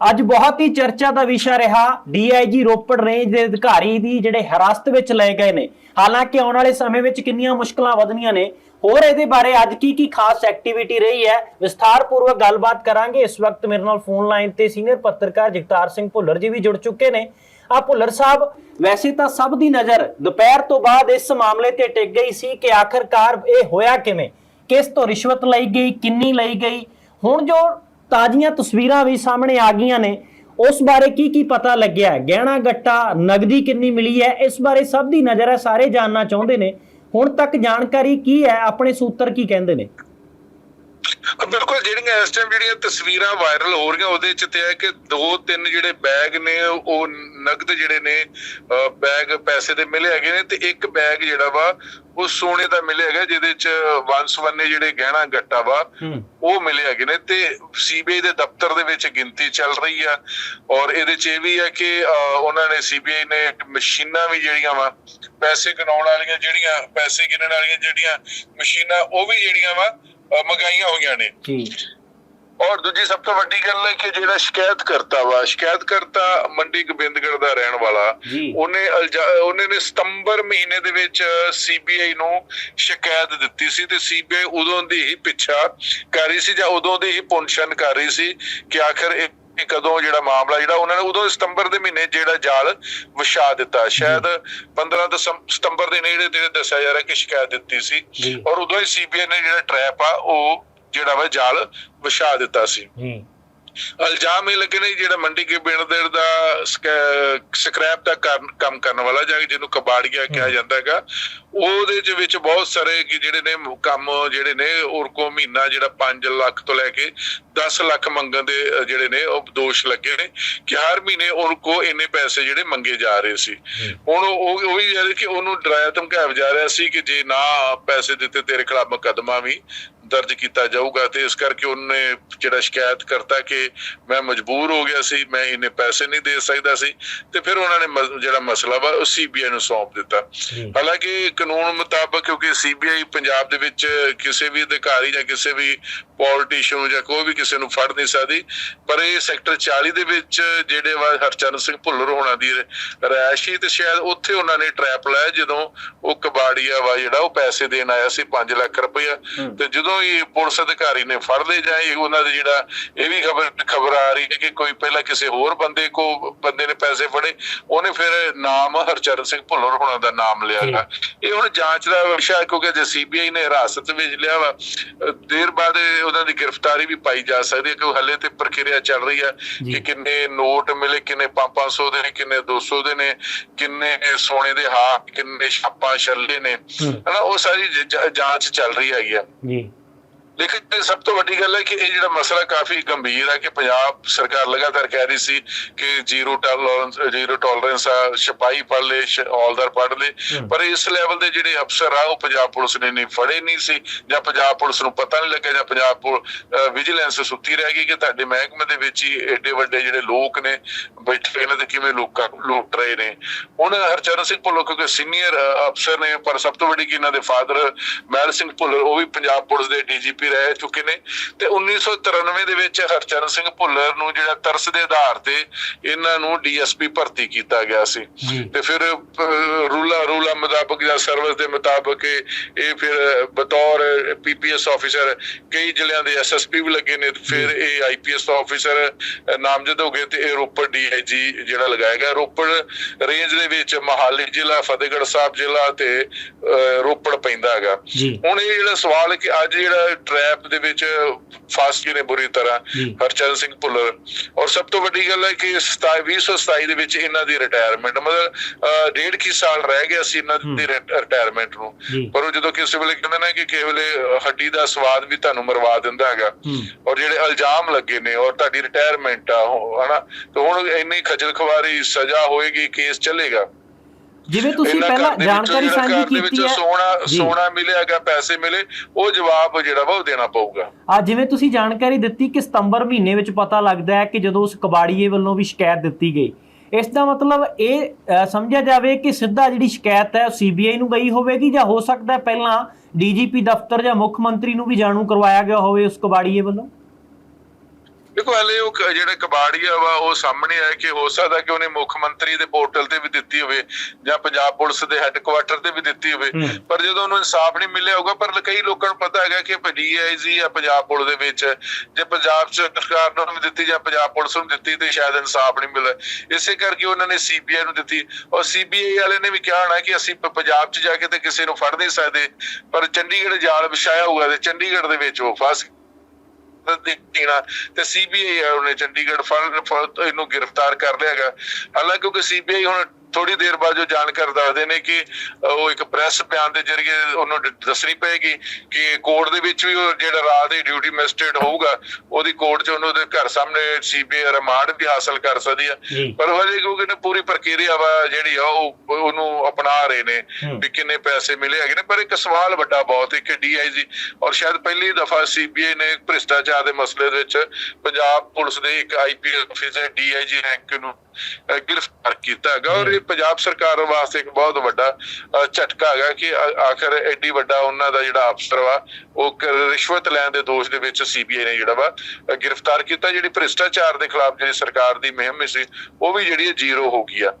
ਅੱਜ ਬਹੁਤ ਹੀ ਚਰਚਾ ਦਾ ਵਿਸ਼ਾ ਰਿਹਾ ਡੀਆਈਜੀ ਰੋਪੜ ਰੇਂਜ ਦੇ ਅਧਿਕਾਰੀ ਦੀ ਜਿਹੜੇ ਹਿਰਾਸਤ ਵਿੱਚ ਲਏ ਗਏ ਨੇ। ਹਾਲਾਂਕਿ ਆਉਣ ਵਾਲੇ ਸਮੇਂ ਵਿੱਚ ਕਿੰਨੀਆਂ ਮੁਸ਼ਕਲਾਂ ਵਧਣੀਆਂ ਨੇ। ਹੋਰ ਇਹਦੇ ਬਾਰੇ ਅੱਜ ਕੀ ਕੀ ਖਾਸ ਐਕਟੀਵਿਟੀ ਰਹੀ ਹੈ, ਵਿਸਥਾਰਪੂਰਵਕ ਗੱਲਬਾਤ ਕਰਾਂਗੇ। ਇਸ ਵਕਤ ਮੇਰੇ ਨਾਲ ਫੋਨ ਲਾਈਨ ਤੇ ਸੀਨੀਅਰ ਪੱਤਰਕਾਰ ਜਗਤਾਰ ਸਿੰਘ ਭੁੱਲਰ ਜੀ ਵੀ ਜੁੜ ਚੁੱਕੇ ਨੇ। ਆ ਭੁੱਲਰ ਸਾਹਿਬ, ਵੈਸੇ ਤਾਂ ਸਭ ਦੀ ਨਜ਼ਰ ਦੁਪਹਿਰ ਤੋਂ ਬਾਅਦ ਇਸ ਮਾਮਲੇ ਤੇ ਟਿਕ ਗਈ ਸੀ ਕਿ ਆਖਰਕਾਰ ਇਹ ਹੋਇਆ ਕਿਵੇਂ? ਕਿਸ ਤੋਂ ਰਿਸ਼ਵਤ ਲਈ ਗਈ, ਕਿੰਨੀ ਲਈ ਗਈ? ਹੁਣ ਜੋ ਤਾਜ਼ੀਆਂ ਤਸਵੀਰਾਂ ਵੀ ਸਾਹਮਣੇ ਆ ਗਈਆਂ ਨੇ। ਉਸ ਬਾਰੇ ਕੀ ਕੀ ਪਤਾ ਲੱਗਿਆ? ਹੈ? ਗਹਿਣਾ ਗੱਟਾ, ਨਗਦੀ ਕਿੰਨੀ ਮਿਲੀ ਹੈ? ਇਸ ਬਾਰੇ ਸਭ ਦੀ ਨਜ਼ਰ ਹੈ, ਸਾਰੇ ਜਾਣਨਾ ਚਾਹੁੰਦੇ ਨੇ। ਹੁਣ ਤੱਕ ਜਾਣਕਾਰੀ ਕੀ ਹੈ? ਆਪਣੇ ਸੂਤਰ ਕੀ ਕਹਿੰਦੇ ਨੇ? ਬਿਲਕੁਲ ਜਿਹੜੀਆਂ ਇਸ ਟਾਈਮ ਜਿਹੜੀਆਂ ਤਸਵੀਰਾਂ ਵਾਇਰਲ ਹੋ ਰਹੀਆਂ ਉਹਦੇ ਚ ਤੇ ਹੈ ਕਿ ਦੋ ਤਿੰਨ ਜਿਹੜੇ ਬੈਗ ਨੇ ਉਹ ਨਗਦ ਜਿਹੜੇ ਨੇ ਬੈਗ ਪੈਸੇ ਦੇ ਮਿਲੇ ਹੈਗੇ ਨੇ ਤੇ ਇੱਕ ਬੈਗ ਜਿਹੜਾ ਵਾ ਉਹ ਸੋਨੇ ਦਾ ਮਿਲਿਆ ਹੈਗਾ ਜਿਹਦੇ ਚ ਵੰਸਵੰਨੇ ਜਿਹੜੇ ਗਹਿਣਾ ਗੱਟਾ ਵਾ ਉਹ ਮਿਲੇ ਹੈਗੇ ਨੇ ਤੇ ਸੀਬੀਆਈ ਦੇ ਦਫ਼ਤਰ ਦੇ ਵਿੱਚ ਗਿਣਤੀ ਚੱਲ ਰਹੀ ਆ ਔਰ ਇਹਦੇ ਚ ਇਹ ਵੀ ਹੈ ਕਿ ਉਹਨਾਂ ਨੇ ਸੀਬੀਆਈ ਨੇ ਮਸ਼ੀਨਾਂ ਵੀ ਜਿਹੜੀਆਂ ਵਾ ਪੈਸੇ ਗਿਣਾਉਣ ਵਾਲੀਆਂ ਜਿਹੜੀਆਂ ਪੈਸੇ ਗਿਣਨ ਵਾਲੀਆਂ ਜਿਹੜੀਆਂ ਮਸ਼ੀਨਾਂ ਉਹ ਵੀ ਜਿਹੜੀਆਂ ਵਾ ਮੰਗਾਈਆਂ ਹੋਈਆਂ ਨੇ। ਜੀ। ਔਰ ਦੂਜੀ ਸਭ ਤੋਂ ਵੱਡੀ ਗੱਲ ਹੈ ਕਿ ਜਿਹੜਾ ਸ਼ਿਕਾਇਤ ਕਰਤਾ ਵਾ ਸ਼ਿਕਾਇਤ ਕਰਤਾ ਮੰਡੀ ਗੋਬਿੰਦਗੜ੍ਹ ਦਾ ਰਹਿਣ ਵਾਲਾ ਉਹਨੇ ਉਹਨੇ ਨੇ ਸਤੰਬਰ ਮਹੀਨੇ ਦੇ ਵਿੱਚ ਸੀਬੀਆਈ ਨੂੰ ਸ਼ਿਕਾਇਤ ਦਿੱਤੀ ਸੀ ਤੇ ਸੀਬੀਆਈ ਉਦੋਂ ਦੀ ਹੀ ਪਿੱਛਾ ਕਰ ਰਹੀ ਸੀ ਜਾਂ ਉਦੋਂ ਦੀ ਹੀ ਪੁਨਸ਼ਨ ਕਰ ਰਹੀ ਸੀ ਕਿ ਆਖਰ ਇਹ ਇਹ ਕਦੋਂ ਜਿਹੜਾ ਮਾਮਲਾ ਜਿਹੜਾ ਉਹਨਾਂ ਨੇ ਉਦੋਂ ਸਤੰਬਰ ਦੇ ਮਹੀਨੇ ਜਿਹੜਾ ਜਾਲ ਵਿਛਾ ਦਿੱਤਾ। ਸ਼ਾਇਦ 15 ਦਸੰਬ- ਸਤੰਬਰ ਦੇ ਨੇੜੇ ਤੇੜੇ ਦੱਸਿਆ ਜਾ ਰਿਹਾ ਕਿ ਸ਼ਿਕਾਇਤ ਦਿੱਤੀ ਸੀ ਔਰ ਉਦੋਂ ਹੀ ਸੀਬੀਆਈ ਨੇ ਜਿਹੜਾ ਟ੍ਰੈਪ ਆ ਉਹ ਜਿਹੜਾ ਵਾ ਜਾਲ ਵਿਛਾ ਦਿੱਤਾ ਸੀ। ਜੀ ਇਲਜ਼ਾਮ ਇਹ ਲੱਗੇ ਨੇ ਜਿਹੜਾ ਮੰਡੀ ਕੇ ਬਿੰਦਰ ਦਾ ਸਕੈ- ਸਕ੍ਰੈਪ ਦਾ ਕੰਮ ਕਰਨ ਵਾਲਾ ਜਾਂ ਜਿਹਨੂੰ ਕਬਾੜੀਆ ਕਿਹਾ ਜਾਂਦਾ ਹੈਗਾ ਉਹਦੇ ਚ ਵਿੱਚ ਬਹੁਤ ਸਾਰੇ ਕਿ ਜਿਹੜੇ ਨੇ ਕੰਮ ਜਿਹੜੇ ਨੇ ਔਰ ਕੋ ਮਹੀਨਾ ਜਿਹੜਾ 5 ਲੱਖ ਤੋਂ ਲੈ ਕੇ 10 ਲੱਖ ਮੰਗਣ ਦੇ ਜਿਹੜੇ ਨੇ ਉਹ ਦੋਸ਼ ਲੱਗੇ ਨੇ ਕਿ ਹਰ ਮਹੀਨੇ ਔਰ ਕੋ ਇੰਨੇ ਪੈਸੇ ਜਿਹੜੇ ਮੰਗੇ ਜਾ ਰਹੇ ਸੀ। ਹੁਣ ਉਹ ਉਹ ਵੀ ਯਾਰ ਕਿ ਉਹਨੂੰ ਡਰਾਇਆ ਧਮਕਾਇਆ ਜਾ ਰਿਹਾ ਸੀ ਕਿ ਜੇ ਨਾ ਪੈਸੇ ਦਿੱਤੇ ਤੇਰੇ ਖਿਲਾਫ ਮੁਕੱਦਮਾ ਵੀ ਦਰਜ ਕੀਤਾ ਜਾਊਗਾ ਤੇ ਇਸ ਕਰਕੇ ਉਹਨੇ ਜਿਹੜਾ ਸ਼ਿਕਾਇਤ ਕਰਤਾ ਕਿ ਮੈਂ ਮਜਬੂਰ ਹੋ ਗਿਆ ਸੀ ਮੈਂ ਇਹਨੇ ਪੈਸੇ ਨਹੀਂ ਦੇ ਸਕਦਾ ਸੀ ਤੇ ਫਿਰ ਉਹਨਾਂ ਨੇ ਜਿਹੜਾ ਮਸਲਾ ਵਾ ਉਹ ਸੀਬੀਆਈ ਨੂੰ ਸੌਂਪ ਦਿੱਤਾ ਹਾਲਾਂਕਿ ਕਾਨੂੰਨ ਮੁਤਾਬਕ ਕਿਉਂਕਿ ਸੀਬੀਆਈ ਪੰਜਾਬ ਦੇ ਵਿੱਚ ਕਿਸੇ ਵੀ ਅਧਿਕਾਰੀ ਜਾਂ ਕਿਸੇ ਵੀ ਪੋਲੀਟੀਸ਼ੀਅਨ ਜਾਂ ਕੋਈ ਵੀ ਕਿਸੇ ਨੂੰ ਫੜ ਨਹੀਂ ਸਕਦੀ ਪਰ ਇਹ ਸੈਕਟਰ 40 ਦੇ ਵਿੱਚ ਜਿਹੜੇ ਵਾ ਹਰਚਰਨ ਸਿੰਘ ਭੁੱਲਰ ਹੋਣਾ ਦੀ ਰਿਹਾਇਸ਼ ਸੀ ਤੇ ਸ਼ਾਇਦ ਉੱਥੇ ਉਹਨਾਂ ਨੇ ਟਰੈਪ ਲਾਇਆ ਜਦੋਂ ਉਹ ਕਬਾੜੀਆ ਵਾ ਜਿਹੜਾ ਉਹ ਪੈਸੇ ਦੇਣ ਆਇਆ ਸੀ 5 ਲੱਖ ਰੁਪਇਆ। ਤੇ ਜਦੋਂ ਹੀ ਪੁਲਿਸ ਅਧਿਕਾਰੀ ਨੇ ਫੜ ਲਏ ਜਾਂ ਇਹ ਉਹਨਾਂ ਦੇ ਜਿਹੜਾ ਇਹ ਵੀ ਖਬਰ ਖਬਰ ਆ ਰਹੀ ਹੈ ਕਿ ਕੋਈ ਪਹਿਲਾਂ ਕਿਸੇ ਹੋਰ ਬੰਦੇ ਕੋ ਬੰਦੇ ਨੇ ਪੈਸੇ ਫੜੇ ਉਹਨੇ ਫਿਰ ਨਾਮ ਹਰਚਰਨ ਸਿੰਘ ਭੁੱਲਰ ਹੋਣਾ ਦਾ ਨਾਮ ਲਿਆ ਗਾ। ਇਹ ਹੁਣ ਜਾਂਚ ਦਾ ਵਿਸ਼ਾ ਕਿਉਂਕਿ ਜੇ ਸੀਬੀਆਈ ਨੇ ਹਿਰਾਸਤ ਵਿੱਚ ਲਿਆ ਵਾ ਦੇਰ ਬਾਅਦ ਉਹਨਾਂ ਦੀ ਗ੍ਰਿਫਤਾਰੀ ਵੀ ਪਾਈ ਜਾ ਸਕਦੀ ਹੈ ਕਿਉਂਕਿ ਹਲੇ ਤੇ ਪ੍ਰਕਿਰਿਆ ਚੱਲ ਰਹੀ ਹੈ। ਕਿ ਕਿੰਨੇ ਨੋਟ ਮਿਲੇ ਕਿੰਨੇ 500 ਦੇ ਨੇ ਕਿੰਨੇ 200 ਦੇ ਨੇ ਕਿੰਨੇ ਸੋਨੇ ਦੇ ਹਾਰ ਕਿੰਨੇ ਛਾਪਾਂ ਛੱਲੇ ਨੇ। ਹਨਾ ਉਹ ਸਾਰੀ ਜਾਂਚ ਚੱਲ ਰਹੀ ਹੈਗੀ ਆ। ਜੀ। ਲੇਕਿਨ ਸਭ ਤੋਂ ਵੱਡੀ ਗੱਲ ਹੈ ਕਿ ਇਹ ਜਿਹੜਾ ਮਸਲਾ ਕਾਫੀ ਗੰਭੀਰ ਹੈ ਕਿ ਪੰਜਾਬ ਸਰਕਾਰ ਲਗਾਤਾਰ ਕਹਿ ਰਹੀ ਸੀ ਕਿ ਜ਼ੀਰੋ ਟੋਲਰੈਂਸ ਜ਼ੀਰੋ ਟੋਲਰੈਂਸ ਆ ਸਿਪਾਹੀ ਪੜ ਲੈ ਹੌਲਦਾਰ ਪੜ ਲੈ। ਪਰ ਇਸ ਲੈਵਲ ਦੇ ਜਿਹੜੇ ਅਫਸਰ ਆ ਉਹ ਪੰਜਾਬ ਪੁਲਿਸ ਨੇ ਨਹੀਂ ਫੜੇ ਨਹੀਂ ਸੀ ਜਾਂ ਪੰਜਾਬ ਪੁਲਿਸ ਨੂੰ ਪਤਾ ਨਹੀਂ ਲੱਗਿਆ ਜਾਂ ਪੰਜਾਬ ਵਿਜੀਲੈਂਸ ਸੁੱਤੀ ਰਹਿ ਗਈ ਕਿ ਤੁਹਾਡੇ ਮਹਿਕਮੇ ਦੇ ਵਿੱਚ ਹੀ ਏਡੇ ਵੱਡੇ ਜਿਹੜੇ ਲੋਕ ਨੇ ਬੈਠੇ ਨੇ ਤੇ ਕਿਵੇਂ ਲੋਕਾਂ ਨੂੰ ਲੁੱਟ ਰਹੇ ਨੇ ਹੁਣ ਹਰਚਰਨ ਸਿੰਘ ਭੁੱਲਰ ਕਿਉਂਕਿ ਸੀਨੀਅਰ ਅਫਸਰ ਨੇ ਪਰ ਸਭ ਤੋਂ ਵੱਡੀ ਕਿ ਇਹਨਾਂ ਦੇ ਫਾਦਰ ਮਹਿਲ ਸਿੰਘ ਭੁੱਲਰ ਉਹ ਵੀ ਪੰਜਾਬ ਪੁਲਿਸ ਦੇ ਡੀਜੀਪੀ ਰਹਿ ਚੁੱਕੇ ਨੇ। ਤੇ 1993 ਦੇ ਵਿੱਚ ਹਰਚਰਨ ਸਿੰਘ ਭੁੱਲਰ ਨੂੰ ਜਿਹੜਾ ਤਰਸ ਦੇ ਆਧਾਰ ਤੇ ਇਹਨਾਂ ਨੂੰ ਡੀਐਸਪੀ ਭਰਤੀ ਕੀਤਾ ਗਿਆ ਸੀ। ਤੇ ਫਿਰ ਰੂਲਾ ਰੂਲਾ ਮੁਤਾਬਕ ਜਾਂ ਸਰਵਿਸ ਦੇ ਮੁਤਾਬਕ ਇਹ ਫਿਰ ਬਤੌਰ ਪੀਪੀਐਸ ਆਫੀਸਰ ਕਈ ਜ਼ਿਲ੍ਹਿਆਂ ਦੇ ਐਸਐਸਪੀ ਵੀ ਲੱਗੇ ਨੇ। ਫਿਰ ਇਹ ਆਈਪੀਐਸ ਆਫੀਸਰ ਨਾਮਜ਼ਦ ਹੋ ਗਏ ਤੇ ਇਹ ਰੋਪੜ ਡੀਆਈਜੀ ਜਿਹੜਾ ਲਗਾਇਆ ਗਿਆ। ਰੋਪੜ ਰੇਂਜ ਦੇ ਵਿੱਚ ਮਹਾਲੀ ਜ਼ਿਲ੍ਹਾ ਫਤਿਹਗੜ੍ਹ ਸਾਹਿਬ ਜ਼ਿਲ੍ਹਾ ਤੇ ਰੋਪੜ ਪੈਂਦਾ ਹੈਗਾ। ਹੁਣ ਇਹ ਜਿਹੜਾ ਸਵਾਲ ਹੈ ਕਿ ਅੱਜ ਜਿਹੜਾ ਟ੍ਰੈਪ ਦੇ ਵਿੱਚ ਫਸ ਗਏ ਨੇ ਬੁਰੀ ਤਰ੍ਹਾਂ ਹਰਚਰਨ ਸਿੰਘ ਭੁੱਲਰ। ਔਰ ਸਭ ਤੋਂ ਵੱਡੀ ਗੱਲ ਹੈ ਕਿ 27 2027 ਦੇ ਵਿੱਚ ਇਹਨਾਂ ਦੀ ਰਿਟਾਇਰਮੈਂਟ ਮਤਲਬ ਡੇਢ ਕੀ ਸਾਲ ਰਹਿ ਗਿਆ ਸੀ ਇਹਨਾਂ ਦੀ ਰਿਟਾਇਰਮੈਂਟ ਨੂੰ। ਪਰ ਉਹ ਜਦੋਂ ਕਿਸੇ ਵੇਲੇ ਕਹਿੰਦੇ ਨੇ ਕਿ ਕਿਸੇ ਵੇਲੇ ਹੱਡੀ ਦਾ ਸਵਾਦ ਵੀ ਤੁਹਾਨੂੰ ਮਰਵਾ ਦਿੰਦਾ ਹੈਗਾ। ਔਰ ਜਿਹੜੇ ਇਲਜ਼ਾਮ ਲੱਗੇ ਨੇ ਔਰ ਤੁਹਾਡੀ ਰਿਟਾਇਰਮੈਂਟ ਆ ਹਨਾ? ਤੇ ਹੁਣ ਇੰਨੀ ਖਜਲ ਖਵਾਰੀ ਸਜ਼ਾ ਹੋਏਗੀ ਕੇਸ ਚੱਲੇਗਾ। ਜਿਵੇਂ ਤੁਸੀਂ ਪਹਿਲਾਂ ਜਾਣਕਾਰੀ ਸਾਂਝੀ ਕੀਤੀ ਹੈ। ਸੋਨਾ। ਸੋਨਾ ਮਿਲਿਆਗਾ ਪੈਸੇ ਮਿਲੇ ਉਹ ਜਵਾਬ ਜਿਹੜਾ ਵਾ ਉਹ ਦੇਣਾ ਪਊਗਾ। ਆ ਜਿਵੇਂ ਤੁਸੀਂ ਜਾਣਕਾਰੀ ਦਿੱਤੀ ਕਿ ਸਤੰਬਰ ਮਹੀਨੇ ਵਿੱਚ ਪਤਾ ਲੱਗਦਾ ਹੈ ਕਿ ਜਦੋਂ ਉਸ ਕਬਾੜੀਏ ਵੱਲੋਂ ਵੀ ਸ਼ਿਕਾਇਤ ਦਿੱਤੀ ਗਈ। ਇਸ ਦਾ ਮਤਲਬ ਇਹ ਸਮਝਿਆ ਜਾਵੇ ਕਿ ਸਿੱਧਾ ਜਿਹੜੀ ਸ਼ਿਕਾਇਤ ਹੈ ਉਹ ਸੀਬੀਆਈ ਨੂੰ ਗਈ ਹੋਵੇਗੀ ਜਾਂ ਹੋ ਸਕਦਾ ਹੈ ਪਹਿਲਾਂ ਡੀਜੀਪੀ ਦਫ਼ਤਰ ਜਾਂ ਮੁੱਖ ਮੰਤਰੀ ਨੂੰ ਵੀ ਜਾਣੂ ਕਰਵਾਇਆ ਗਿਆ ਹੋਵੇ ਉਸ ਕਬਾੜੀਏ ਵੱਲੋਂ? ਦੇਖੋ ਹਲੇ ਉਹ ਜਿਹੜਾ ਕਬਾੜੀਆ ਵਾ ਉਹ ਸਾਹਮਣੇ ਆਇਆ ਕਿ ਹੋ ਸਕਦਾ ਕਿ ਉਹਨੇ ਮੁੱਖ ਮੰਤਰੀ ਦੇ ਪੋਰਟਲ ਤੇ ਵੀ ਦਿੱਤੀ ਹੋਵੇ ਜਾਂ ਪੰਜਾਬ ਪੁਲਿਸ ਦੇ ਹੈੱਡਕੁਆਟਰ ਤੇ ਵੀ ਦਿੱਤੀ ਹੋਵੇ। ਪਰ ਜਦੋਂ ਉਹਨੂੰ ਇਨਸਾਫ ਨਹੀਂ ਮਿਲਿਆ ਹੋਊਗਾ ਪਰ ਕਈ ਲੋਕਾਂ ਨੂੰ ਪਤਾ ਹੈਗਾ ਕਿ ਡੀਆਈਜੀ ਜਾਂ ਪੰਜਾਬ ਪੁਲਿਸ ਦੇ ਵਿੱਚ ਜੇ ਪੰਜਾਬ ਸਰਕਾਰ ਨੂੰ ਵੀ ਦਿੱਤੀ ਜਾਂ ਪੰਜਾਬ ਪੁਲਿਸ ਨੂੰ ਦਿੱਤੀ ਤੇ ਸ਼ਾਇਦ ਇਨਸਾਫ ਨਹੀਂ ਮਿਲਿਆ। ਇਸੇ ਕਰਕੇ ਉਹਨਾਂ ਨੇ ਸੀਬੀਆਈ ਨੂੰ ਦਿੱਤੀ। ਔਰ ਸੀਬੀਆਈ ਵਾਲੇ ਨੇ ਵੀ ਕਿਹਾ ਹੋਣਾ ਕਿ ਅਸੀਂ ਪੰਜਾਬ 'ਚ ਜਾ ਕੇ ਤੇ ਕਿਸੇ ਨੂੰ ਫੜ ਨਹੀਂ ਸਕਦੇ ਪਰ ਚੰਡੀਗੜ੍ਹ ਜਾਲ ਵਿਛਾਇਆ ਹੋਊਗਾ ਤੇ ਚੰਡੀਗੜ੍ਹ ਦੇ ਵਿੱਚ ਉਹ ਫਸ ਦੇਖਣਾ ਤੇ ਸੀਬੀਆਈ ਉਹਨੇ ਚੰਡੀਗੜ੍ਹ ਫੜ ਇਹਨੂੰ ਗ੍ਰਿਫਤਾਰ ਕਰ ਲਿਆ ਹੈਗਾ। ਹਾਲਾਂਕਿ ਕਿਉਂਕਿ ਸੀਬੀਆਈ ਹੁਣ ਥੋੜੀ ਦੇਰ ਬਾਅਦ ਜੋ ਜਾਣਕਾਰ ਦੱਸਦੇ ਨੇ ਕਿ ਉਹ ਇੱਕ ਪ੍ਰੈਸ ਬਿਆਨ ਦੇ ਜ਼ਰੀਏ ਉਹਨੂੰ ਦੱਸਣੀ ਪਏਗੀ ਕਿ ਕੋਰਟ ਦੇ ਵਿੱਚ ਵੀ ਉਹ ਜਿਹੜਾ ਰਾਤ ਦੀ ਡਿਊਟੀ ਮੈਜਿਸਟ੍ਰੇਟ ਹੋਊਗਾ ਉਹਦੀ ਕੋਰਟ 'ਚ ਉਹਨੂੰ ਉਹਦੇ ਘਰ ਸਾਹਮਣੇ ਸੀਬੀਆਈ ਰਿਮਾਂਡ ਵੀ ਹਾਸਲ ਕਰ ਸਕਦੀ ਆ। ਜੀ। ਪਰ ਹਜੇ ਕਿਉਂਕਿ ਨੇ ਪੂਰੀ ਪ੍ਰਕਿਰਿਆ ਵਾ ਜਿਹੜੀ ਆ ਉਹ ਉਹਨੂੰ ਅਪਣਾ ਰਹੇ ਨੇ ਹੂੰ। ਵੀ ਕਿੰਨੇ ਪੈਸੇ ਮਿਲੇ ਹੈਗੇ ਨੇ। ਪਰ ਇੱਕ ਸਵਾਲ ਵੱਡਾ ਬਹੁਤ ਹੈ ਕਿ ਡੀਆਈਜੀ ਔਰ ਸ਼ਾਇਦ ਪਹਿਲੀ ਦਫਾ ਸੀਬੀਆਈ ਨੇ ਭ੍ਰਿਸ਼ਟਾਚਾਰ ਦੇ ਮਸਲੇ ਦੇ ਵਿੱਚ ਪੰਜਾਬ ਪੁਲਿਸ ਦੇ ਇੱਕ ਆਈਪੀਐਸ ਅਫੀਸਰ ਡੀਆਈਜੀ ਰੈਂਕ ਨੂੰ ਗ੍ਰਿਫਤਾਰ ਕੀਤਾ ਹੈਗਾ। ਔਰ ਇਹ ਪੰਜਾਬ ਸਰਕਾਰ ਵਾਸਤੇ ਇੱਕ ਬਹੁਤ ਵੱਡਾ ਝਟਕਾ ਹੈਗਾ ਕਿ ਆਖਰ ਐਡੀ ਵੱਡਾ ਉਹਨਾਂ ਦਾ ਜਿਹੜਾ ਅਫਸਰ ਵਾ, ਉਹ ਰਿਸ਼ਵਤ ਲੈਣ ਦੇ ਦੋਸ਼ ਦੇ ਵਿੱਚ ਸੀਬੀਆਈ ਨੇ ਜਿਹੜਾ ਵਾ ਗ੍ਰਿਫਤਾਰ ਕੀਤਾ। ਜਿਹੜੀ ਭ੍ਰਿਸ਼ਟਾਚਾਰ ਦੇ ਖਿਲਾਫ ਜਿਹੜੀ ਸਰਕਾਰ ਦੀ ਮੁਹਿੰਮ ਸੀ, ਉਹ ਵੀ ਜਿਹੜੀ ਜ਼ੀਰੋ ਹੋ ਗਈ ਆ।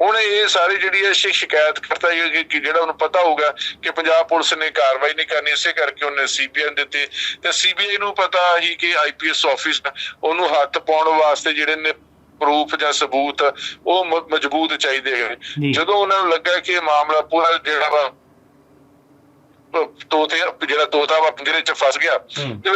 ਹੁਣ ਇਹ ਸਾਰੀ ਜਿਹੜੀ ਹੈ ਸ਼ਿਕਾਇਤ ਕਰਤਾ ਕਿ ਜਿਹੜਾ ਉਹਨੂੰ ਪਤਾ ਹੋਊਗਾ ਕਿ ਪੰਜਾਬ ਪੁਲਿਸ ਨੇ ਕਾਰਵਾਈ ਨਹੀਂ ਕਰਨੀ, ਇਸੇ ਕਰਕੇ ਉਹਨੇ ਸੀਬੀਆਈ ਨੂੰ ਦਿੱਤੀ। ਤੇ ਸੀਬੀਆਈ ਨੂੰ ਪਤਾ ਹੀ ਕਿ ਆਈਪੀਐਸ ਆਫਿਸ ਉਹਨੂੰ ਹੱਥ ਪਾਉਣ ਵਾਸਤੇ ਜਿਹੜੇ ਨੇ ਪ੍ਰੂਫ ਜਾਂ ਸਬੂਤ ਉਹ ਮਜ਼ਬੂਤ ਚਾਹੀਦੇ ਹੈ। ਜਦੋਂ ਉਹਨਾਂ ਨੂੰ ਲੱਗਾ ਕਿ ਇਹ ਮਾਮਲਾ ਪੂਰਾ ਜਿਹੜਾ ਵਾ ਤੋਤੇ ਜਿਹੜਾ ਤੋਤਾ ਵਾ ਪਿੰਜਰੇ 'ਚ ਫਸ ਗਿਆ। ਤੇ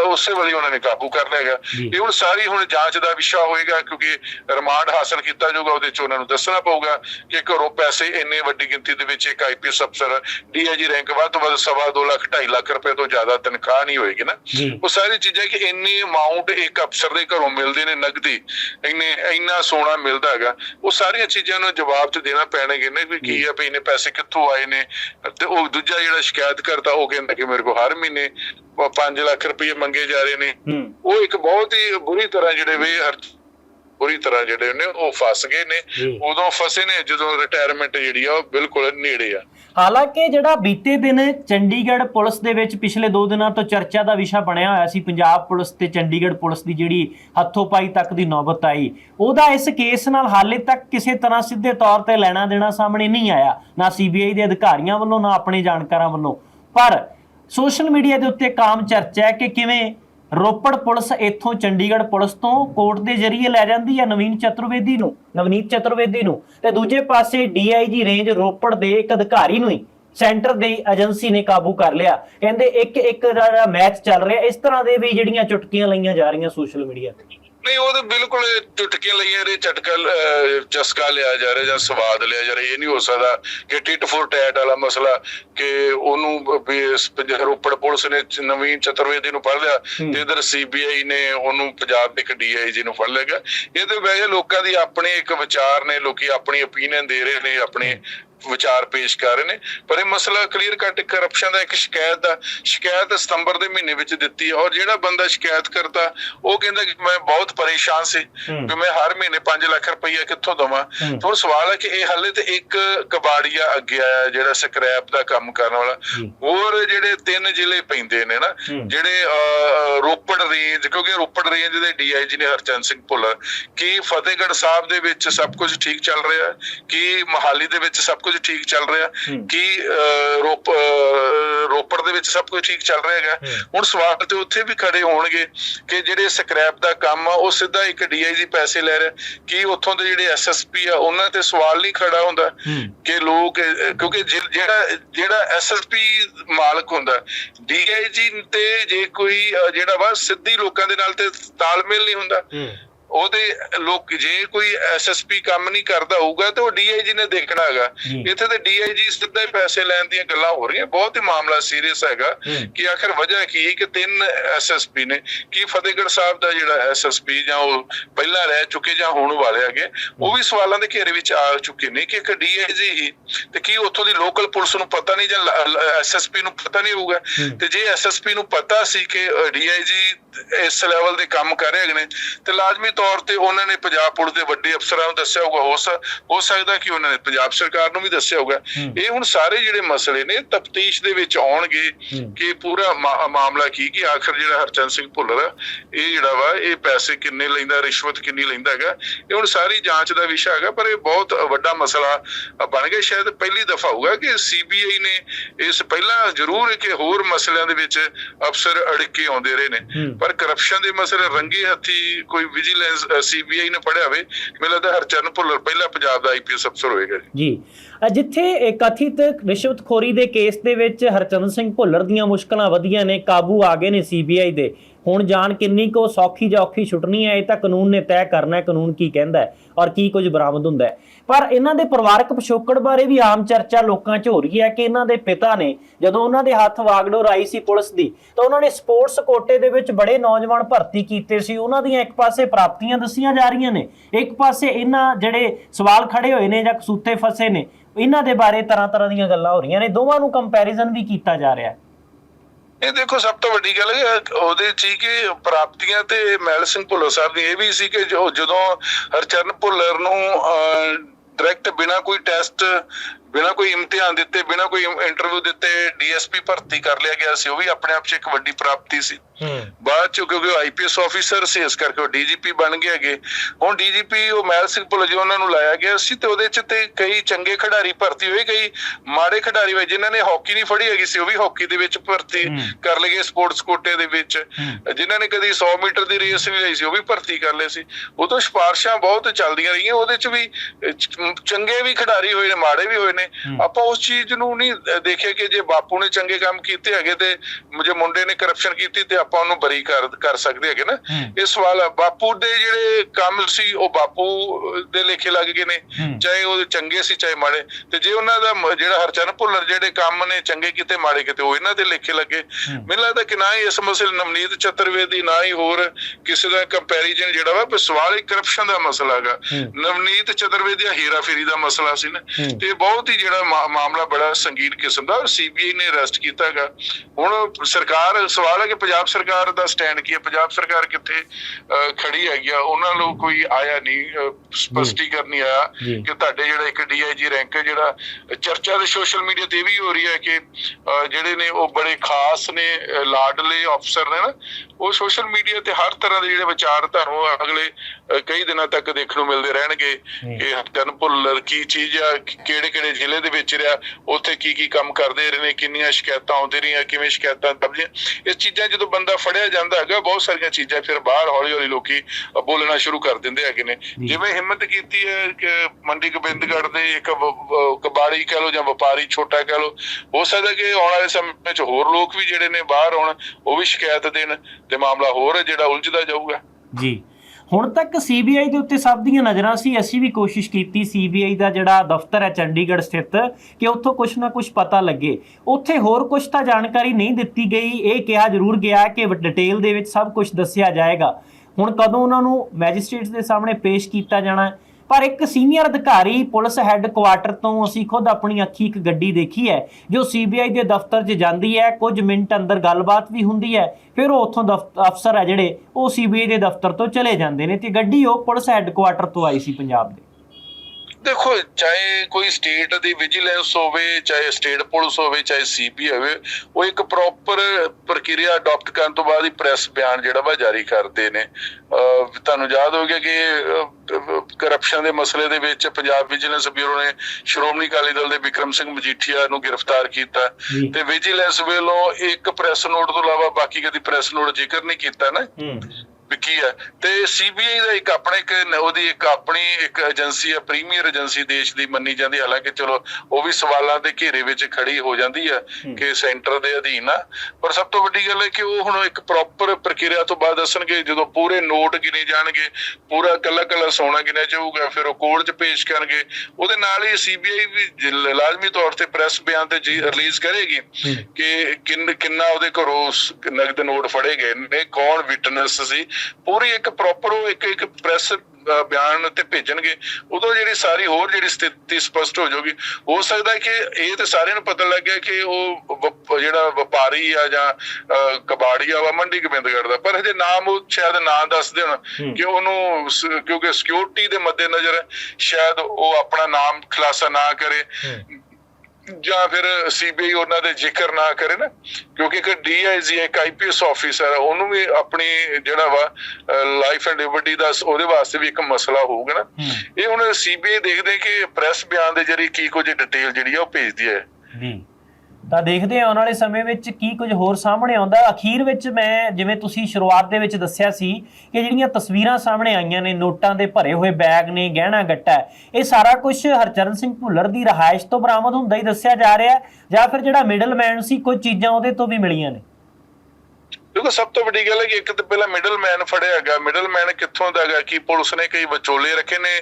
ਉਸੇ ਵੇਲੇ ਉਹਨਾਂ ਨੇ ਕਾਬੂ ਕਰ ਲਿਆ ਗਿਆ। ਇਹ ਹੁਣ ਸਾਰੀ ਹੁਣ ਜਾਂਚ ਦਾ ਵਿਸ਼ਾ ਹੋਏਗਾ ਕਿਉਂਕਿ ਰਿਮਾਂਡ ਹਾਸਲ ਕੀਤਾ ਜਾਊਗਾ ਉਹਦੇ 'ਚ ਉਹਨਾਂ ਨੂੰ ਦੱਸਣਾ ਪਊਗਾ ਕਿ ਘਰੋਂ ਪੈਸੇ ਇੰਨੇ ਵੱਡੀ ਗਿਣਤੀ ਦੇ ਵਿੱਚ ਇੱਕ ਆਈਪੀਐਸ ਅਫਸਰ ਡੀਆਈਜੀ ਰੈਂਕ ਵੱਧ ਤੋਂ ਵੱਧ ਸਵਾ ਦੋ ਲੱਖ 2.5 ਲੱਖ ਰੁਪਏ ਤੋਂ ਜ਼ਿਆਦਾ ਤਨਖਾਹ ਨਹੀਂ ਹੋਏਗੀ ਨਾ। ਉਹ ਸਾਰੀ ਚੀਜ਼ਾਂ ਕਿ ਇੰਨੀ ਅਮਾਉਂਟ ਇੱਕ ਅਫਸਰ ਦੇ ਘਰੋਂ ਮਿਲਦੇ ਨੇ ਨਗਦੀ ਇੰਨੇ ਇੰਨਾ ਸੋਨਾ ਮਿਲਦਾ ਹੈਗਾ। ਉਹ ਸਾਰੀਆਂ ਚੀਜ਼ਾਂ ਨੂੰ ਜਵਾਬ ਚ ਦੇਣਾ ਪੈਣਗੇ ਨੇ ਵੀ ਕੀ ਆ ਵੀ ਇਹਨੇ ਪੈਸੇ ਕਿੱਥੋਂ ਆਏ ਨੇ। ਤੇ ਉਹ ਦੂਜਾ ਜਿਹੜਾ ਸ਼ਿਕਾਇਤ ਕਰਤਾ ਉਹ ਕਹਿੰਦਾ ਕਿ ਮੇਰੇ ਕੋਲ ਹਰ ਮਹੀਨੇ 5 ਲੱਖ ਰੁਪਏ ਮੰਗੇ ਜਾ ਰਹੇ ਨੇ। ਉਹ ਇੱਕ ਬਹੁਤ ਹੀ ਬੁਰੀ ਤਰ੍ਹਾਂ ਜਿਹੜੇ ਵੇ ਬੁਰੀ ਤਰ੍ਹਾਂ ਜਿਹੜੇ ਨੇ ਉਹ ਫਸ ਗਏ ਨੇ। ਉਦੋਂ ਫਸੇ ਨੇ ਜਦੋਂ ਰਿਟਾਇਰਮੈਂਟ ਜਿਹੜੀ ਆ ਉਹ ਬਿਲਕੁਲ ਨੇੜੇ ਆ। ਹਾਲਾਂਕਿ ਜਿਹੜਾ ਬੀਤੇ ਦਿਨ ਚੰਡੀਗੜ੍ਹ ਪੁਲਿਸ ਦੇ ਵਿੱਚ ਪਿਛਲੇ 2 ਦਿਨਾਂ ਤੋਂ ਚਰਚਾ ਦਾ ਵਿਸ਼ਾ ਬਣਿਆ ਹੋਇਆ ਸੀ ਪੰਜਾਬ ਪੁਲਿਸ ਤੇ ਚੰਡੀਗੜ੍ਹ ਪੁਲਿਸ ਦੀ ਜਿਹੜੀ ਹੱਥੋਂ ਪਾਈ ਤੱਕ ਦੀ ਨੌਬਤ ਆਈ। ਉਹਦਾ ਇਸ ਕੇਸ ਨਾਲ ਹਾਲੇ ਤੱਕ ਕਿਸੇ ਤਰ੍ਹਾਂ ਸਿੱਧੇ ਤੌਰ ਤੇ ਲੈਣਾ ਦੇਣਾ ਸਾਹਮਣੇ ਨਹੀਂ ਆਇਆ ਨਾ ਸੀਬੀਆਈ ਦੇ ਅਧਿਕਾਰੀਆਂ ਵੱਲੋਂ ਨਾ ਆਪਣੇ ਜਾਣਕਾਰਾਂ ਵੱਲੋਂ। ਪਰ ਸੋਸ਼ਲ ਮੀਡੀਆ ਦੇ ਉੱਤੇ ਕਾਮ ਚਰਚਾ ਹੈ ਕਿ ਕਿਵੇਂ ਰੋਪੜ ਪੁਲਿਸ ਇੱਥੋਂ ਚੰਡੀਗੜ੍ਹ ਪੁਲਿਸ ਤੋਂ ਕੋਰਟ ਦੇ ਜ਼ਰੀਏ ਲੈ ਜਾਂਦੀ ਹੈ ਨਵੀਨ ਚਤੁਰਵੇਦੀ ਨੂੰ, ਨਵਨੀਤ ਚਤੁਰਵੇਦੀ ਨੂੰ। ਤੇ ਦੂਜੇ ਪਾਸੇ ਡੀਆਈਜੀ ਰੇਂਜ ਰੋਪੜ ਦੇ ਇੱਕ ਅਧਿਕਾਰੀ ਨੂੰ ਹੀ ਸੈਂਟਰ ਦੀ ਏਜੰਸੀ ਨੇ ਕਾਬੂ ਕਰ ਲਿਆ। ਕਹਿੰਦੇ ਇੱਕ ਇੱਕ ਜਿਹੜਾ ਮੈਚ ਚੱਲ ਰਿਹਾ, ਇਸ ਤਰ੍ਹਾਂ ਦੇ ਵੀ ਜਿਹੜੀਆਂ ਚੁਟਕੀਆਂ ਲਈਆਂ ਜਾ ਰਹੀਆਂ ਸੋਸ਼ਲ ਮੀਡੀਆ ਤੇ। ਨਹੀਂ ਉਹ ਤਾਂ ਬਿਲਕੁਲ ਚੁਟਕੀਆਂ ਲਈਆਂ ਰੇ ਝਟਕਾ ਅਹ, ਚਸਕਾ ਲਿਆ ਜਾ ਰਿਹਾ ਜਾਂ ਸਵਾਦ ਲਿਆ ਜਾ ਰਿਹਾ ਇਹ ਨਹੀਂ ਹੋ ਸਕਦਾ ਕਿ ਟਿਟ ਫੋਰ ਟੈਟ ਵਾਲਾ ਮਸਲਾ ਕਿ ਉਹਨੂੰ ਰੋਪੜ ਪੁਲਿਸ ਨੇ ਨਵੀਨ ਚਤੁਰਵੇਦੀ ਨੂੰ ਫੜ ਲਿਆ। ਤੇ ਇਧਰ ਸੀਬੀਆਈ ਨੇ ਉਹਨੂੰ ਪੰਜਾਬ ਦੇ ਇੱਕ ਡੀਆਈਜੀ ਨੂੰ ਫੜ ਲਿਆ ਇਹਦੇ ਵੈਸੇ ਲੋਕਾਂ ਦੀ ਆਪਣੇ ਇੱਕ ਵਿਚਾਰ ਨੇ ਲੋਕੀ ਆਪਣੀ ਓਪੀਨੀਅਨ ਦੇ ਰਹੇ ਨੇ ਆਪਣੇ ਵਿਚਾਰ ਪੇਸ਼ ਕਰ ਰਹੇ ਨੇ ਪਰ ਇਹ ਮਸਲਾ ਕਲੀਅਰ ਕੱਟ ਕਰਪਸ਼ਨ ਦਾ ਇੱਕ ਸ਼ਿਕਾਇਤ ਦਾ ਸ਼ਿਕਾਇਤ ਸਤੰਬਰ ਦੇ ਮਹੀਨੇ ਵਿੱਚ ਦਿੱਤੀ ਔਰ ਜਿਹੜਾ ਬੰਦਾ ਸ਼ਿਕਾਇਤ ਕਰਦਾ ਉਹ ਕਹਿੰਦਾ ਕਿ ਮੈਂ ਬਹੁਤ ਪਰੇਸ਼ਾਨ ਸੀ। ਕਿ ਮੈਂ ਹਰ ਮਹੀਨੇ 5 ਲੱਖ ਰੁਪਈਆ ਕਿੱਥੋਂ ਦਵਾਂ। ਹੁਣ ਸਵਾਲ ਹੈ ਕਿ ਇਹ ਹੱਲੇ ਤੇ ਇੱਕ ਕਬਾੜੀਆ ਅੱਗੇ ਆਇਆ ਜਿਹੜਾ ਸਕ੍ਰੈਪ ਦਾ ਕੰਮ ਕਰਨ ਵਾਲਾ। ਹੋਰ ਜਿਹੜੇ ਤਿੰਨ ਜ਼ਿਲ੍ਹੇ ਪੈਂਦੇ ਨੇ ਨਾ। ਜਿਹੜੇ ਰੋਪੜ ਰੇਂਜ ਕਿਉਂਕਿ ਰੋਪੜ ਰੇਂਜ ਦੇ ਡੀਆਈਜੀ ਨੇ ਹਰਚੰਦ ਸਿੰਘ ਭੁੱਲਰ ਕੀ ਫਤਿਹਗੜ੍ਹ ਸਾਹਿਬ ਦੇ ਵਿੱਚ ਸਭ ਕੁਝ ਠੀਕ ਚੱਲ ਰਿਹਾ ਹੈ ਕੀ ਮਹਾਲੀ ਦੇ ਵਿੱਚ ਸਭ ਕੁਝ ਠੀਕ ਚੱਲ ਰਿਹਾ। ਕੀ ਰੋਪੜ ਦੇ ਵਿੱਚ ਸਭ ਕੁਝ ਠੀਕ ਚੱਲ ਰਿਹਾ ਹੈਗਾ। ਹੁਣ ਸਵਾਲ ਤੇ ਉੱਥੇ ਵੀ ਖੜੇ ਹੋਣਗੇ ਕਿ ਜਿਹੜੇ ਸਕ੍ਰੈਪ ਦਾ ਕੰਮ ਆ ਉਹ ਸਿੱਧਾ ਇੱਕ ਡੀਆਈਜੀ ਪੈਸੇ ਲੈ ਰਿਹਾ ਕੀ ਉੱਥੋਂ ਦੇ ਜਿਹੜੇ ਐਸਐਸਪੀ ਆ ਉਹਨਾਂ ਤੇ ਸਵਾਲ ਨਹੀਂ ਖੜਾ ਹੁੰਦਾ। ਕਿ ਲੋਕ ਕਿਉਂਕਿ ਜਿਹੜਾ ਜਿਹੜਾ ਐਸਐਸਪੀ ਮਾਲਕ ਹੁੰਦਾ ਡੀਆਈਜੀ ਤੇ ਜੇ ਕੋਈ ਜਿਹੜਾ ਵਾ ਸਿੱਧੀ ਲੋਕਾਂ ਦੇ ਨਾਲ ਤੇ ਤਾਲਮੇਲ ਨਹੀਂ ਹੁੰਦਾ ਉਹਦੇ ਲੋਕ ਜੇ ਕੋਈ ਐਸਐਸਪੀ ਕੰਮ ਨਹੀਂ ਕਰਦਾ ਹੋਊਗਾ ਤੇ ਉਹ ਡੀਆਈਜੀ ਨੇ ਦੇਖਣਾ ਹੈਗਾ। ਇੱਥੇ ਤੇ ਡੀਆਈਜੀ ਸਿੱਧਾ ਹੀ ਪੈਸੇ ਲੈਣ ਦੀਆਂ ਗੱਲਾਂ ਹੋ ਰਹੀਆਂ ਬਹੁਤ ਹੀ ਮਾਮਲਾ ਸੀਰੀਅਸ ਹੈਗਾ। ਕਿ ਆਖਰ ਵਜ੍ਹਾ ਕੀ ਕਿ ਤਿੰਨ ਐਸਐਸਪੀ ਨੇ ਕੀ ਫਤਿਹਗੜ੍ਹ ਸਾਹਿਬ ਦਾ ਜਿਹੜਾ ਐਸਐਸਪੀ ਜਾਂ ਉਹ ਪਹਿਲਾਂ ਰਹਿ ਚੁੱਕੇ ਜਾਂ ਹੋਣ ਵਾਲੇ ਹੈਗੇ ਉਹ ਵੀ ਸਵਾਲਾਂ ਦੇ ਘੇਰੇ ਵਿੱਚ ਆ ਚੁੱਕੇ ਨੇ ਕਿ ਇੱਕ ਡੀਆਈਜੀ ਹੀ ਤੇ ਕੀ ਉੱਥੋਂ ਦੀ ਲੋਕਲ ਪੁਲਿਸ ਨੂੰ ਪਤਾ ਨਹੀਂ ਜਾਂ ਐਸਐਸਪੀ ਨੂੰ ਪਤਾ ਨਹੀਂ ਹੋਊਗਾ। ਤੇ ਜੇ ਐਸਐਸਪੀ ਨੂੰ ਪਤਾ ਸੀ ਕਿ ਡੀਆਈਜੀ ਇਸ ਲੈਵਲ ਦੇ ਕੰਮ ਕਰ ਰਹੇ ਨੇ ਤੇ ਲਾਜ਼ਮੀ ਤੌਰ ਤੇ ਉਹਨਾਂ ਨੇ ਪੰਜਾਬ ਪੁਲਿਸ ਦੇ ਵੱਡੇ ਅਫਸਰਾਂ ਨੂੰ ਦੱਸਿਆ ਹੋਊਗਾ ਹੋ ਸਕ- ਹੋ ਸਕਦਾ ਕਿ ਉਹਨਾਂ ਨੇ ਪੰਜਾਬ ਸਰਕਾਰ ਨੂੰ ਵੀ ਦੱਸਿਆ ਹੋਊਗਾ। ਇਹ ਹੁਣ ਸਾਰੇ ਜਿਹੜੇ ਮਸਲੇ ਨੇ ਤਫਤੀਸ਼ ਦੇ ਵਿੱਚ ਆਉਣਗੇ। ਕਿ ਪੂਰਾ ਮਾਮਲਾ ਕੀ ਕਿ ਆਖਰ ਜਿਹੜਾ ਹਰਚੰਦ ਸਿੰਘ ਭੁੱਲਰ ਇਹ ਜਿਹੜਾ ਵਾ ਇਹ ਪੈਸੇ ਕਿੰਨੇ ਲੈਂਦਾ ਰਿਸ਼ਵਤ ਕਿੰਨੀ ਲੈਂਦਾ ਹੈਗਾ ਇਹ ਹੁਣ ਸਾਰੀ ਜਾਂਚ ਦਾ ਵਿਸ਼ਾ ਹੈਗਾ ਪਰ ਇਹ ਬਹੁਤ ਵੱਡਾ ਮਸਲਾ ਬਣ ਗਿਆ ਸ਼ਾਇਦ ਪਹਿਲੀ ਦਫਾ ਹੋਊਗਾ ਕਿ ਸੀਬੀਆਈ ਨੇ ਇਸ ਪਹਿਲਾਂ ਜ਼ਰੂਰ ਕਿ ਹੋਰ ਮਸਲਿਆਂ ਦੇ ਵਿੱਚ ਅਫਸਰ ਅੜਕੇ ਆਉਂਦੇ ਰਹੇ ਨੇ। ਪਰ ਕਰਪਸ਼ਨ ਦੇ ਮਸਲੇ ਰੰਗੇ ਹੱਥੀ ਕੋਈ ਵਿਜੀਲੈਂਸ ਸੀਬੀਆਈ ਨੇ ਪੜਿਆ ਹੋਵੇ ਮੈਨੂੰ ਲੱਗਦਾ ਹਰਚਰਨ ਭੁੱਲਰ ਪਹਿਲਾ ਪੰਜਾਬ ਦਾ ਆਈਪੀਐਸ ਅਫਸਰ ਹੋਏਗਾ ਜੀ। ਜਿੱਥੇ ਇਹ ਕਥਿਤ ਰਿਸ਼ਵਤਖੋਰੀ ਦੇ ਕੇਸ ਦੇ ਵਿੱਚ ਹਰਚੰਦ ਸਿੰਘ ਭੁੱਲਰ ਦੀਆਂ ਮੁਸ਼ਕਲਾਂ ਵਧੀਆਂ ਨੇ, ਕਾਬੂ ਆ ਗਏ ਨੇ ਸੀਬੀਆਈ ਦੇ। ਹੁਣ ਜਾਣ ਕਿੰਨੀ ਕੋ ਸੌਖੀ ਜਾਂ ਔਖੀ ਛੁੱਟਣੀ ਹੈ, ਇਹ ਤਾਂ ਕਾਨੂੰਨ ਨੇ ਤੈਅ ਕਰਨਾ ਹੈ, ਕਾਨੂੰਨ ਕੀ ਕਹਿੰਦਾ ਹੈ ਔਰ ਕੀ ਕੁਝ ਬਰਾਮਦ ਹੁੰਦਾ ਹੈ। ਪਰ ਇਹਨਾਂ ਦੇ ਪਰਿਵਾਰਕ ਪਿਛੋਕੜ ਬਾਰੇ ਵੀ ਆਮ ਚਰਚਾ ਲੋਕਾਂ 'ਚ ਹੋ ਰਹੀ ਹੈ ਕਿ ਇਹਨਾਂ ਦੇ ਪਿਤਾ ਨੇ ਜਦੋਂ ਉਹਨਾਂ ਦੇ ਹੱਥ ਵਾਗਡੋਰ ਆਈ ਸੀ ਪੁਲਿਸ ਦੀ, ਤਾਂ ਉਹਨਾਂ ਨੇ ਸਪੋਰਟਸ ਕੋਟੇ ਦੇ ਵਿੱਚ ਬੜੇ ਨੌਜਵਾਨ ਭਰਤੀ ਕੀਤੇ ਸੀ। ਉਹਨਾਂ ਦੀਆਂ ਇੱਕ ਪਾਸੇ ਪ੍ਰਾਪਤੀਆਂ ਦੱਸੀਆਂ ਜਾ ਰਹੀਆਂ ਨੇ, ਇੱਕ ਪਾਸੇ ਇਹਨਾਂ ਜਿਹੜੇ ਸਵਾਲ ਖੜੇ ਹੋਏ ਨੇ ਜਾਂ ਕਸੂਤੇ ਫਸੇ ਨੇ, ਇਹਨਾਂ ਦੇ ਬਾਰੇ ਤਰ੍ਹਾਂ ਤਰ੍ਹਾਂ ਦੀਆਂ ਗੱਲਾਂ ਹੋ ਰਹੀਆਂ ਨੇ। ਦੋਵਾਂ ਨੂੰ ਕੰਪੈਰੀਜ਼ਨ ਵੀ ਕੀਤਾ ਜਾ ਰਿਹਾ ਹੈ। ਇਹ ਦੇਖੋ ਸਭ ਤੋਂ ਵੱਡੀ ਗੱਲ ਇਹ ਉਹਦੇ ਚ ਹੀ ਕਿ ਪ੍ਰਾਪਤੀਆਂ ਤੇ ਮੈਲ ਸਿੰਘ ਭੁੱਲਰ ਸਾਹਿਬ ਦੀ ਇਹ ਵੀ ਸੀ ਕਿ ਜੋ- ਜਦੋਂ ਹਰਚਰਨ ਭੁੱਲਰ ਨੂੰ ਡਾਇਰੈਕਟ ਬਿਨਾ ਕੋਈ ਟੈਸਟ ਬਿਨਾ ਕੋਈ ਇਮਤਿਹਾਨ ਦਿੱਤੇ ਬਿਨਾ ਕੋਈ ਇੰਟਰਵਿਊ ਦਿੱਤੇ ਡੀਐਸਪੀ ਭਰਤੀ ਕਰ ਲਿਆ ਗਿਆ ਸੀ ਉਹ ਵੀ ਆਪਣੇ ਆਪ 'ਚ ਇੱਕ ਵੱਡੀ ਪ੍ਰਾਪਤੀ ਸੀ। ਬਾਅਦ ਚ ਕਿਉਂਕਿ ਉਹ ਆਈਪੀਐਸ ਆਫੀਸਰ ਸੀ ਇਸ ਕਰਕੇ ਉਹ ਡੀਜੀਪੀ ਬਣ ਗਏ ਹੁਣ ਡੀਜੀਪੀ ਉਹ ਮੈਲ ਸਿੰਘ ਭੁੱਲਰ ਜੀ ਉਹਨਾਂ ਨੂੰ ਲਾਇਆ ਗਿਆ ਸੀ ਤੇ ਉਹਦੇ ਚ ਤੇ ਕਈ ਚੰਗੇ ਖਿਡਾਰੀ ਭਰਤੀ ਹੋਏ ਕਈ ਮਾੜੇ ਖਿਡਾਰੀ ਹੋਏ ਜਿਨ੍ਹਾਂ ਨੇ ਹਾਕੀ ਨਹੀਂ ਫੜੀ ਹੈਗੀ ਸੀ ਉਹ ਵੀ ਹਾਕੀ ਦੇ ਵਿੱਚ ਭਰਤੀ। ਕਰ ਲਏ ਸਪੋਰਟਸ ਕੋਟੇ ਦੇ ਵਿੱਚ। ਜਿਨ੍ਹਾਂ ਨੇ ਕਦੀ 100 ਮੀਟਰ ਦੀ ਰੇਸ ਵੀ ਲਈ ਸੀ ਉਹ ਵੀ ਭਰਤੀ ਕਰ ਲਏ ਸੀ। ਉਹ ਤੋਂ ਸਿਫਾਰਸ਼ਾਂ ਬਹੁਤ ਚੱਲਦੀਆਂ ਰਹੀਆਂ ਉਹਦੇ ਚ ਵੀ ਚੰਗੇ ਵੀ ਖਿਡਾਰੀ ਹੋਏ ਨੇ ਮਾੜੇ ਵੀ ਹੋਏ ਨੇ ਹੂੰ। ਆਪਾਂ ਉਸ ਚੀਜ਼ ਨੂੰ ਨਹੀਂ ਦੇਖਿਆ ਕਿ ਜੇ ਬਾਪੂ ਨੇ ਚੰਗੇ ਕੰਮ ਕੀਤੇ ਹੈਗੇ ਤੇ ਜੇ ਮੁੰਡੇ ਨੇ ਕਰਪਸ਼ਨ ਕੀਤੀ ਤੇ ਆਪਾਂ ਉਹਨੂੰ ਬਰੀ ਕਰ ਕਰ ਸਕਦੇ ਹੈਗੇ ਨਾ ਹੂੰ। ਇਹ ਸਵਾਲ ਆ ਬਾਪੂ ਦੇ ਜਿਹੜੇ ਕੰਮ ਸੀ ਉਹ ਬਾਪੂ ਦੇ ਲੇਖੇ ਲੱਗ ਗਏ ਨੇ ਹੂੰ। ਚਾਹੇ ਉਹ ਚੰਗੇ ਸੀ ਚਾਹੇ ਮਾੜੇ ਤੇ ਜੇ ਉਹਨਾਂ ਦਾ ਜਿਹੜਾ ਹਰਚਰਨ ਭੁੱਲਰ ਜਿਹੜੇ ਕੰਮ ਨੇ ਚੰਗੇ ਕੀਤੇ ਮਾੜੇ ਕੀਤੇ ਉਹ ਇਹਨਾਂ ਦੇ ਲੇਖੇ ਲੱਗੇ ਹੂੰ। ਮੈਨੂੰ ਲੱਗਦਾ ਕਿ ਨਾ ਹੀ ਇਸ ਮਸਲੇ ਨਵਨੀਤ ਚਤੁਰਵੇਦੀ ਨਾ ਹੀ ਹੋਰ ਕਿਸੇ ਦਾ ਕੰਪੈਰੀਜ਼ਨ ਜਿਹੜਾ ਵਾ ਸਵਾਲ ਹੀ ਕਰਪਸ਼ਨ ਦਾ ਮਸਲਾ ਹੈਗਾ ਹੂੰ। ਨਵਨੀਤ ਚਤੁਰਵੇਦੀ ਦਾ ਹੀਰਾ ਫੇਰੀ ਦਾ ਮਸਲਾ ਸੀ ਨਾ। ਤੇ ਬਹੁਤ ਹੀ ਜਿਹੜਾ ਮਾਮਲਾ ਬੜਾ ਸੰਗੀਨ ਕਿਸਮ ਦਾ ਸੀਬੀਆਈ ਨੇ ਅਰੈਸਟ ਕੀਤਾ ਹੈਗਾ ਹੁਣ ਸਰਕਾਰ ਸਵਾਲ ਹੈ ਕਿ ਪੰਜਾਬ ਸਰਕਾਰ ਦਾ ਸਟੈਂਡ ਕੀ ਹੈ ਪੰਜਾਬ ਸਰਕਾਰ ਕਿੱਥੇ ਖੜੀ ਹੈਗੀ ਆ ਉਹਨਾਂ ਨੂੰ ਕੋਈ ਆਇਆ ਨਹੀਂ ਸਪਸ਼ਟੀਕਰਨ ਨਹੀਂ ਆਇਆ। ਕਿ ਤੁਹਾਡੇ ਜਿਹੜਾ ਇੱਕ ਡੀਆਈਜੀ ਰੈਂਕ ਹੈ ਜਿਹੜਾ ਚਰਚਾ ਦੇ ਸੋਸ਼ਲ ਮੀਡੀਆ ਤੇ ਵੀ ਹੋ ਰਹੀ ਹੈ ਕਿ ਜਿਹੜੇ ਨੇ ਉਹ ਬੜੇ ਖਾਸ ਨੇ ਲਾਡਲੇ ਅਫਸਰ ਨੇ ਨਾ ਉਹ ਸੋਸ਼ਲ ਮੀਡੀਆ ਤੇ ਹਰ ਤਰ੍ਹਾਂ ਦੇ ਜਿਹੜੇ ਵਿਚਾਰ ਤੁਹਾਨੂੰ ਅਗਲੇ ਕਈ ਦਿਨਾਂ ਤੱਕ ਦੇਖਣ ਨੂੰ ਮਿਲਦੇ ਰਹਿਣਗੇ। ਕਿ ਹਰਜਨ ਭੁੱਲਰ ਕੀ ਚੀਜ਼ ਆ ਕਿਹੜੇ ਕਿਹੜੇ ਜ਼ਿਲ੍ਹੇ ਦੇ ਵਿੱਚ ਰਿਹਾ ਉੱਥੇ ਕੀ ਕੀ ਕੰਮ ਕਰਦੇ ਰਹੇ ਨੇ ਕਿੰਨੀਆਂ ਸ਼ਿਕਾਇਤਾਂ ਆਉਂਦੀਆਂ ਰਹੀਆਂ ਕਿਵੇਂ ਸ਼ਿਕਾਇਤਾਂ ਦਬਦੀਆਂ ਇਹ ਚੀਜ਼ਾਂ ਜਦੋਂ ਬੰਦਾ ਫੜਿਆ ਜਾਂਦਾ ਹੈਗਾ ਬਹੁਤ ਸਾਰੀਆਂ ਚੀਜ਼ਾਂ ਫਿਰ ਬਾਹਰ ਹੌਲੀ ਹੌਲੀ ਲੋਕੀ ਬੋਲਣਾ ਸ਼ੁਰੂ ਕਰ ਦਿੰਦੇ ਹੈਗੇ ਨੇ। ਜਿਵੇਂ ਹਿੰਮਤ ਕੀਤੀ ਹੈ ਕਿ ਮੰਡੀ ਗੋਬਿੰਦਗੜ੍ਹ ਦੇ ਇੱਕ ਕਬਾੜੀ ਕਹ ਲੋ ਜਾਂ ਵਪਾਰੀ ਛੋਟਾ ਕਹ ਲੋ ਹੋ ਸਕਦਾ ਕਿ ਆਉਣ ਵਾਲੇ ਸਮੇਂ ਵਿੱਚ ਹੋਰ ਲੋਕ ਵੀ ਜਿਹੜੇ ਨੇ ਬਾਹਰ ਆਉਣ ਉਹ ਵੀ ਸ਼ਿਕਾਇਤ ਦੇਣ ਤੇ ਮਾਮਲਾ ਹੋਰ ਜਿਹੜਾ ਉਲਝਦਾ ਜਾਊਗਾ। ਜੀ। ਹੁਣ ਤੱਕ ਸੀਬੀਆਈ ਦੇ ਉੱਤੇ ਸਭ ਦੀਆਂ ਨਜ਼ਰਾਂ ਸੀ, ਅਸੀਂ ਵੀ ਕੋਸ਼ਿਸ਼ ਕੀਤੀ ਸੀਬੀਆਈ ਦਾ ਜਿਹੜਾ ਦਫ਼ਤਰ ਹੈ ਚੰਡੀਗੜ੍ਹ ਸਥਿਤ, ਕਿ ਉੱਥੋਂ ਕੁਝ ਨਾ ਕੁਝ ਪਤਾ ਲੱਗੇ ਉੱਥੇ ਹੋਰ ਕੁਝ ਤਾਂ ਜਾਣਕਾਰੀ ਨਹੀਂ ਦਿੱਤੀ ਗਈ, ਇਹ ਕਿਹਾ ਜ਼ਰੂਰ ਗਿਆ ਕਿ ਡਿਟੇਲ ਦੇ ਵਿੱਚ ਸਭ ਕੁਝ ਦੱਸਿਆ ਜਾਏਗਾ ਹੁਣ ਕਦੋਂ ਉਹਨਾਂ ਨੂੰ ਮੈਜਿਸਟ੍ਰੇਟਸ ਦੇ ਸਾਹਮਣੇ ਪੇਸ਼ ਕੀਤਾ ਜਾਣਾ ਹੈ? ਪਰ ਇੱਕ ਸੀਨੀਅਰ ਅਧਿਕਾਰੀ ਪੁਲਿਸ ਹੈੱਡਕੁਆਟਰ ਤੋਂ ਅਸੀਂ ਖੁਦ ਆਪਣੀ ਅੱਖੀ ਇੱਕ ਗੱਡੀ ਦੇਖੀ ਹੈ, ਜੋ ਸੀਬੀਆਈ ਦੇ ਦਫ਼ਤਰ 'ਚ ਜਾਂਦੀ ਹੈ, ਕੁਝ ਮਿੰਟ ਅੰਦਰ ਗੱਲਬਾਤ ਵੀ ਹੁੰਦੀ ਹੈ, ਫਿਰ ਉਹ ਉੱਥੋਂ ਦਫ਼- ਅਫਸਰ ਹੈ ਜਿਹੜੇ, ਉਹ ਸੀਬੀਆਈ ਦੇ ਦਫ਼ਤਰ ਤੋਂ ਚਲੇ ਜਾਂਦੇ ਨੇ ਤੇ ਗੱਡੀ ਉਹ ਪੁਲਿਸ ਹੈੱਡਕੁਆਟਰ ਤੋਂ ਆਈ ਸੀ ਪੰਜਾਬ ਦੇ। ਦੇਖੋ ਚਾਹੇ ਕੋਈ ਸਟੇਟ ਦੀ ਵਿਜੀਲੈਂਸ ਹੋਵੇ ਚਾਹੇ ਸਟੇਟ ਪੁਲਿਸ ਹੋਵੇ ਚਾਹੇ ਸੀਬੀ ਹੋਵੇ ਉਹ ਇੱਕ ਪ੍ਰੋਪਰ ਪ੍ਰਕਿਰਿਆ ਅਡਾਪਟ ਕਰਨ ਤੋਂ ਬਾਅਦ ਹੀ ਪ੍ਰੈਸ ਬਿਆਨ ਜਿਹੜਾ ਵਾ ਜਾਰੀ ਕਰਦੇ ਨੇ। ਤੁਹਾਨੂੰ ਯਾਦ ਹੋਵੇਗਾ ਕਿ ਕਰਪਸ਼ਨ ਦੇ ਮਸਲੇ ਦੇ ਵਿੱਚ ਪੰਜਾਬ ਵਿਜੀਲੈਂਸ ਬਿਊਰੋ ਨੇ ਸ਼੍ਰੋਮਣੀ ਅਕਾਲੀ ਦਲ ਦੇ ਵਿਕਰਮ ਸਿੰਘ ਮਜੀਠੀਆ ਨੂੰ ਗ੍ਰਿਫਤਾਰ ਕੀਤਾ। ਤੇ ਵਿਜੀਲੈਂਸ ਵੱਲੋਂ ਇੱਕ ਪ੍ਰੈਸ ਨੋਟ ਤੋਂ ਇਲਾਵਾ ਬਾਕੀ ਕਦੀ ਪ੍ਰੈਸ ਨੋਟ ਜ਼ਿਕਰ ਨਹੀਂ ਕੀਤਾ ਨਾ। ਵੀ ਕੀ ਹੈ ਤੇ ਸੀਬੀਆਈ ਦਾ ਇੱਕ ਆਪਣੇ ਇੱਕ ਉਹਦੀ ਇੱਕ ਆਪਣੀ ਇੱਕ ਏਜੰਸੀ ਹੈ ਪ੍ਰੀਮੀਅਰ ਏਜੰਸੀ ਦੇਸ਼ ਦੀ ਮੰਨੀ ਜਾਂਦੀ ਹੈ। ਹਾਲਾਂਕਿ ਚਲੋ ਉਹ ਵੀ ਸਵਾਲਾਂ ਦੇ ਘੇਰੇ ਵਿੱਚ ਖੜੀ ਹੋ ਜਾਂਦੀ ਹੈ। ਕਿ ਸੈਂਟਰ ਦੇ ਅਧੀਨ ਆ ਪਰ ਸਭ ਤੋਂ ਵੱਡੀ ਗੱਲ ਹੈ ਕਿ ਉਹ ਹੁਣ ਇੱਕ ਪ੍ਰੋਪਰ ਪ੍ਰਕਿਰਿਆ ਤੋਂ ਬਾਅਦ ਦੱਸਣਗੇ ਜਦੋਂ ਪੂਰੇ ਨੋਟ ਗਿਣੇ ਜਾਣਗੇ ਪੂਰਾ ਕੱਲਾ ਕੱਲਾ ਸੋਨਾ ਗਿਣਿਆ ਜਾਊਗਾ ਫਿਰ ਉਹ ਕੋਰਟ 'ਚ ਪੇਸ਼ ਕਰਨਗੇ ਉਹਦੇ ਨਾਲ ਹੀ ਸੀਬੀਆਈ ਵੀ ਲਾਜ਼ਮੀ ਤੌਰ ਤੇ ਪ੍ਰੈਸ ਬਿਆਨ ਤੇ ਰਿਲੀਜ਼ ਕਰੇਗੀ। ਕਿ ਕਿੰਨ ਉਹਦੇ ਘਰੋਂ ਨਗਦ ਨੋਟ ਫੜੇ ਗਏ ਨੇ ਕੌਣ ਵਿਟਨੈਸ ਸੀ ਪੂਰੀ ਇੱਕ ਪ੍ਰੋਪਰ ਉਹ ਇੱਕ ਇੱਕ ਪ੍ਰੈਸ ਬਿਆਨ ਤੇ ਭੇਜਣਗੇ। ਉਦੋਂ ਜਿਹੜੀ ਸਾਰੀ ਹੋਰ ਜਿਹੜੀ ਸਥਿਤੀ ਸਪਸ਼ਟ ਹੋ ਜਾਊਗੀ। ਹੋ ਸਕਦਾ ਹੈ ਕਿ ਇਹ ਤੇ ਸਾਰਿਆਂ ਨੂੰ ਪਤਾ ਲੱਗ ਗਿਆ ਕਿ ਉਹ ਜਿਹੜਾ ਵਪਾਰੀ ਆ ਜਾਂ ਅ, ਕਬਾੜੀਆ ਵਾ ਮੰਡੀ ਗੋਬਿੰਦਗੜ੍ਹ ਦਾ। ਪਰ ਹਜੇ ਨਾਮ ਉਹ ਸ਼ਾਇਦ ਨਾ ਦੱਸ ਦੇਣ ਕਿ ਉਹਨੂੰ ਕਿਉਂਕਿ ਸਿਕਿਉਰਿਟੀ ਦੇ ਮੱਦੇਨਜ਼ਰ ਸ਼ਾਇਦ ਉਹ ਆਪਣਾ ਨਾਮ ਖੁਲਾਸਾ ਨਾ ਕਰੇ। ਜਾਂ ਫਿਰ ਸੀਬੀਆਈ ਉਹਨਾਂ ਦੇ ਜ਼ਿਕਰ ਨਾ ਕਰੇ ਨਾ ਕਿਉਂਕਿ ਇੱਕ ਡੀਆਈਜੀ ਇੱਕ ਆਈਪੀਐਸ ਆਫੀਸਰ ਹੈ ਉਹਨੂੰ ਵੀ ਆਪਣੀ ਜਿਹੜਾ ਵਾ ਲਾਈਫ ਐਂਡ ਲਿਬਰਟੀ ਦਾ ਉਹਦੇ ਵਾਸਤੇ ਵੀ ਇੱਕ ਮਸਲਾ ਹੋਊਗਾ ਨਾ। ਇਹ ਹੁਣ ਸੀਬੀਆਈ ਦੇਖਦੇ ਕਿ ਪ੍ਰੈਸ ਬਿਆਨ ਦੇ ਜਰੀਏ ਕੀ ਕੁਝ ਡਿਟੇਲ ਜਿਹੜੀ ਆ ਉਹ ਭੇਜਦੀ ਹੈ। ਜੀ। ਤਾਂ ਦੇਖਦੇ ਹਾਂ ਆਉਣ ਵਾਲੇ ਸਮੇਂ ਵਿੱਚ ਕੀ ਕੁਝ ਹੋਰ ਸਾਹਮਣੇ ਆਉਂਦਾ। ਅਖੀਰ ਵਿੱਚ ਮੈਂ ਜਿਵੇਂ ਤੁਸੀਂ ਸ਼ੁਰੂਆਤ ਦੇ ਵਿੱਚ ਦੱਸਿਆ ਸੀ ਕਿ ਜਿਹੜੀਆਂ ਤਸਵੀਰਾਂ ਸਾਹਮਣੇ ਆਈਆਂ ਨੇ, ਨੋਟਾਂ ਦੇ ਭਰੇ ਹੋਏ ਬੈਗ ਨੇ, ਗਹਿਣਾ ਗੱਟਾ ਇਹ ਸਾਰਾ ਕੁਝ ਹਰਚਰਨ ਸਿੰਘ ਭੁੱਲਰ ਦੀ ਰਹਾਇਸ਼ ਤੋਂ ਬਰਾਮਦ ਹੁੰਦਾ ਹੀ ਦੱਸਿਆ ਜਾ ਰਿਹਾ ਜਾਂ ਫਿਰ ਜਿਹੜਾ ਮਿਡਲਮੈਨ ਸੀ, ਕੁਝ ਚੀਜ਼ਾਂ ਉਹਦੇ ਤੋਂ ਵੀ ਮਿਲੀਆਂ ਨੇ। ਦੇਖੋ ਸਭ ਤੋਂ ਵੱਡੀ ਗੱਲ ਹੈ ਕਿ ਇੱਕ ਤਾਂ ਪਹਿਲਾਂ ਮਿਡਲਮੈਨ ਫੜਿਆ ਗਿਆ ਮਿਡਲਮੈਨ ਕਿੱਥੋਂ ਦਾ ਹੈਗਾ ਕਿ ਪੁਲਿਸ ਨੇ ਕਈ ਵਿਚੋਲੇ ਰੱਖੇ ਨੇ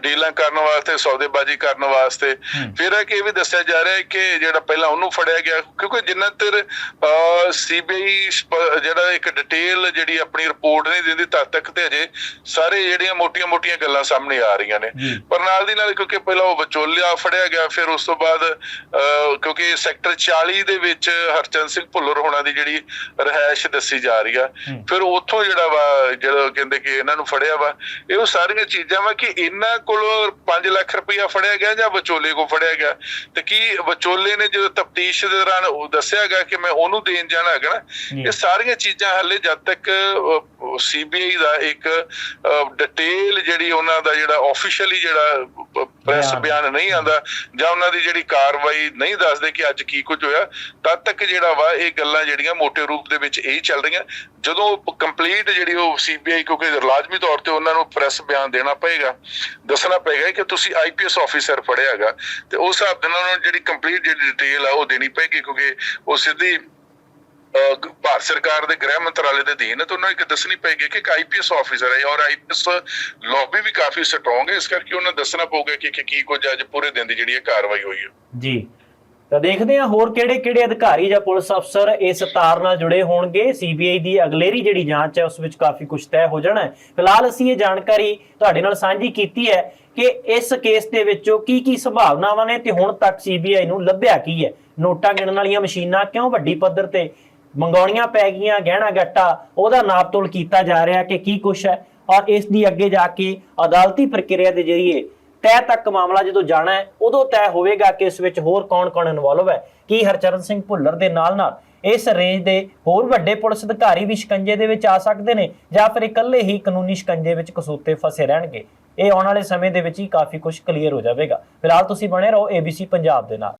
ਡੀਲਾਂ ਕਰਨ ਵਾਸਤੇ ਸੌਦੇਬਾਜ਼ੀ ਕਰਨ ਵਾਸਤੇ। ਫਿਰ ਹੈ ਕਿ ਇਹ ਵੀ ਦੱਸਿਆ ਜਾ ਰਿਹਾ ਹੈ ਕਿ ਜਿਹੜਾ ਪਹਿਲਾਂ ਉਹਨੂੰ ਫੜਿਆ ਗਿਆ ਕਿਉਂਕਿ ਜਿੰਨਾ ਤਰ ਸੀਬੀਆਈ ਜਿਹੜਾ ਇੱਕ ਡਿਟੇਲ ਜਿਹੜੀ ਆਪਣੀ ਰਿਪੋਰਟ ਨਹੀਂ ਦਿੰਦੀ ਤਦ ਤੱਕ ਤੇ ਅਜੇ ਸਾਰੇ ਜਿਹੜੀਆਂ ਮੋਟੀਆਂ-ਮੋਟੀਆਂ ਗੱਲਾਂ ਸਾਹਮਣੇ ਆ ਰਹੀਆਂ ਨੇ। ਪਰ ਨਾਲ ਦੀ ਨਾਲ ਕਿਉਂਕਿ ਪਹਿਲਾਂ ਉਹ ਵਿਚੋਲਿਆ ਫੜਿਆ ਗਿਆ ਫਿਰ ਉਸ ਤੋਂ ਬਾਅਦ ਕਿਉਂਕਿ ਸੈਕਟਰ 40 ਦੇ ਵਿੱਚ ਹਰਚੰਦ ਸਿੰਘ ਭੁੱਲਰ ਹੋਣਾ ਦੀ ਜਿਹੜੀ ਰਹਿائش ਦੱਸੀ ਜਾ ਰਹੀ ਆ। ਫਿਰ ਉੱਥੋਂ ਜਿਹੜਾ ਵਾ ਜਿਹੜਾ ਕਹਿੰਦੇ ਕਿ ਇਹਨਾਂ ਨੂੰ ਫੜਿਆ ਵਾ ਇਹ ਉਹ ਸਾਰੀਆਂ ਚੀਜ਼ਾਂ ਵਾ ਕਿ ਇਹਨਾਂ ਕੋਲੋਂ 5 ਲੱਖ ਰੁਪਇਆ ਫੜਿਆ ਗਿਆ ਜਾਂ ਵਿਚੋਲੇ ਕੋ ਫੜਿਆ ਗਿਆ ਤੇ ਕੀ ਵਿਚੋਲੇ ਨੇ ਜਦੋਂ ਤਫਤੀਸ਼ ਦੇ ਦੌਰਾਨ ਉਹ ਦੱਸਿਆ ਗਿਆ ਕਿ ਮੈਂ ਉਹਨੂੰ ਦੇਣ ਜਾਣਾ ਹੈਗਾ ਨਾ। ਇਹ ਸਾਰੀਆਂ ਚੀਜ਼ਾਂ ਹੱਲੇ ਜਦ ਤੱਕ ਸੀਬੀਆਈ ਦਾ ਇੱਕ ਡਿਟੇਲ ਜਿਹੜੀ ਉਹਨਾਂ ਦਾ ਜਿਹੜਾ ਆਫੀਸ਼ੀਅਲੀ ਜਿਹੜਾ ਪ੍ਰੈਸ ਬਿਆਨ। ਬਿਆਨ ਨਹੀਂ ਆਂਦਾ ਜਾਂ ਉਹਨਾਂ ਦੀ ਜਿਹੜੀ ਕਾਰਵਾਈ ਨਹੀਂ ਦੱਸਦੇ ਕਿ ਅੱਜ ਕੀ ਕੁਝ ਹੋਇਆ ਤਦ ਤੱਕ ਜਿਹੜਾ ਵਾ ਇਹ ਗੱਲਾਂ ਜਿਹੜੀਆਂ ਮੋٹے ਰੂਪ ਦੇ ਵਿੱਚ ਇਹੀ ਚੱਲ ਰਹੀਆਂ। ਜਦੋਂ ਕੰਪਲੀਟ ਜਿਹੜੀ ਉਹ ਸੀਬੀਆਈ ਕਿਉਂਕਿ ਲਾਜ਼ਮੀ ਤੌਰ ਤੇ ਉਹਨਾਂ ਨੂੰ ਪ੍ਰੈਸ ਬਿਆਨ ਦੇਣਾ ਪਏਗਾ, ਦੱਸਣਾ ਪਏਗਾ ਕਿ ਤੁਸੀਂ ਆਈਪੀਐਸ ਆਫੀਸਰ ਫੜਿਆ ਤੇ ਉਸ ਹਿਸਾਬ ਦੇ ਨਾਲ ਉਹਨਾਂ ਨੂੰ ਜਿਹੜੀ ਕੰਪਲੀਟ ਜਿਹੜੀ ਡਿਟੇਲ ਆ ਉਹ ਦੇਣੀ ਪਏਗੀ, ਕਿਉਂਕਿ ਉਹ ਸਿੱਧੀ ਭਾਰਤ ਸਰਕਾਰ ਦੇ ਗ੍ਰਹਿ ਮੰਤਰਾਲੇ ਦੇ ਅਧੀਨ ਹੈ, ਤਾਂ ਉਹਨਾਂ ਨੂੰ ਦੱਸਣੀ ਪਏਗੀ ਕਿ ਇੱਕ ਆਈਪੀਐਸ ਆਫੀਸਰ ਹੈ ਔਰ ਆਈਪੀਐਸ ਲੌਬੀ ਵੀ ਕਾਫੀ ਸਟਰੋਂਗ ਹੈ। ਇਸ ਕਰਕੇ ਉਹਨਾਂ ਨੂੰ ਦੱਸਣਾ ਪਊਗਾ ਕਿ ਕੀ ਕੁਝ ਅੱਜ ਪੂਰੇ ਦਿਨ ਦੀ ਜਿਹੜੀ ਇਹ ਕਾਰਵਾਈ ਹੋਈ ਹੈ। ਜੀ। ਤਾਂ ਦੇਖਦੇ ਹਾਂ ਹੋਰ ਕਿਹੜੇ-ਕਿਹੜੇ ਅਧਿਕਾਰੀ ਜਾਂ ਪੁਲਿਸ ਅਫਸਰ ਇਸ ਤਾਰ ਨਾਲ ਜੁੜੇ ਹੋਣਗੇ। ਸੀਬੀਆਈ ਦੀ ਅਗਲੇਰੀ ਜਿਹੜੀ ਜਾਂਚ ਹੈ, ਉਸ ਵਿੱਚ ਕਾਫੀ ਕੁਝ ਤੈਅ ਹੋ ਜਾਣਾ ਹੈ। ਫਿਲਹਾਲ ਅਸੀਂ ਇਹ ਜਾਣਕਾਰੀ ਤੁਹਾਡੇ ਨਾਲ ਸਾਂਝੀ ਕੀਤੀ ਹੈ ਕਿ ਇਸ ਕੇਸ ਦੇ ਵਿੱਚੋਂ ਕੀ ਕੀ ਸੰਭਾਵਨਾਵਾਂ ਨੇ ਤੇ ਹੁਣ ਤੱਕ ਸੀਬੀਆਈ ਨੂੰ ਲੱਭਿਆ ਕੀ ਹੈ। ਨੋਟਾਂ ਗਿਣਨ ਵਾਲੀਆਂ ਮਸ਼ੀਨਾਂ ਕਿਉਂ ਵੱਡੀ ਪੱਧਰ ਤੇ ਮੰਗਾਉਣੀਆਂ ਪੈ ਗਈਆਂ, ਗਹਿਣਾ ਗੱਟਾ, ਉਹਦਾ ਨਾਪਤੋਲ ਕੀਤਾ ਜਾ ਰਿਹਾ ਕਿ ਕੀ ਕੁਛ ਹੈ। ਔਰ ਇਸ ਦੀ ਅੱਗੇ ਜਾ ਕੇ ਅਦਾਲਤੀ ਪ੍ਰਕਿਰਿਆ ਦੇ ਜ਼ਰੀਏ ਤੈਅ ਤੱਕ ਮਾਮਲਾ ਜਦੋਂ ਜਾਣਾ ਹੈ, ਉਦੋਂ ਤੈਅ ਹੋਵੇਗਾ ਕਿ ਇਸ ਵਿੱਚ ਹੋਰ ਕੌਣ-ਕੌਣ ਇਨਵੋਲਵ ਹੈ। ਕੀ ਹਰਚਰਨ ਸਿੰਘ ਭੁੱਲਰ ਦੇ ਨਾਲ-ਨਾਲ ਇਸ ਰੇਂਜ ਦੇ ਹੋਰ ਵੱਡੇ ਪੁਲਿਸ ਅਧਿਕਾਰੀ ਵੀ ਸ਼ਿਕੰਜੇ ਦੇ ਵਿੱਚ ਆ ਸਕਦੇ ਨੇ, ਜਾਂ ਫਿਰ ਇਕੱਲੇ ਹੀ ਕਾਨੂੰਨੀ ਸ਼ਿਕੰਜੇ ਵਿੱਚ ਕਸੂਤੇ ਫਸੇ ਰਹਿਣਗੇ? ਇਹ ਆਉਣ ਵਾਲੇ ਸਮੇਂ ਦੇ ਵਿੱਚ ਹੀ ਕਾਫੀ ਕੁਝ ਕਲੀਅਰ ਹੋ ਜਾਵੇਗਾ। ਫਿਲਹਾਲ ਤੁਸੀਂ ਬਣੇ ਰਹੋ ABC ਪੰਜਾਬ ਦੇ ਨਾਲ।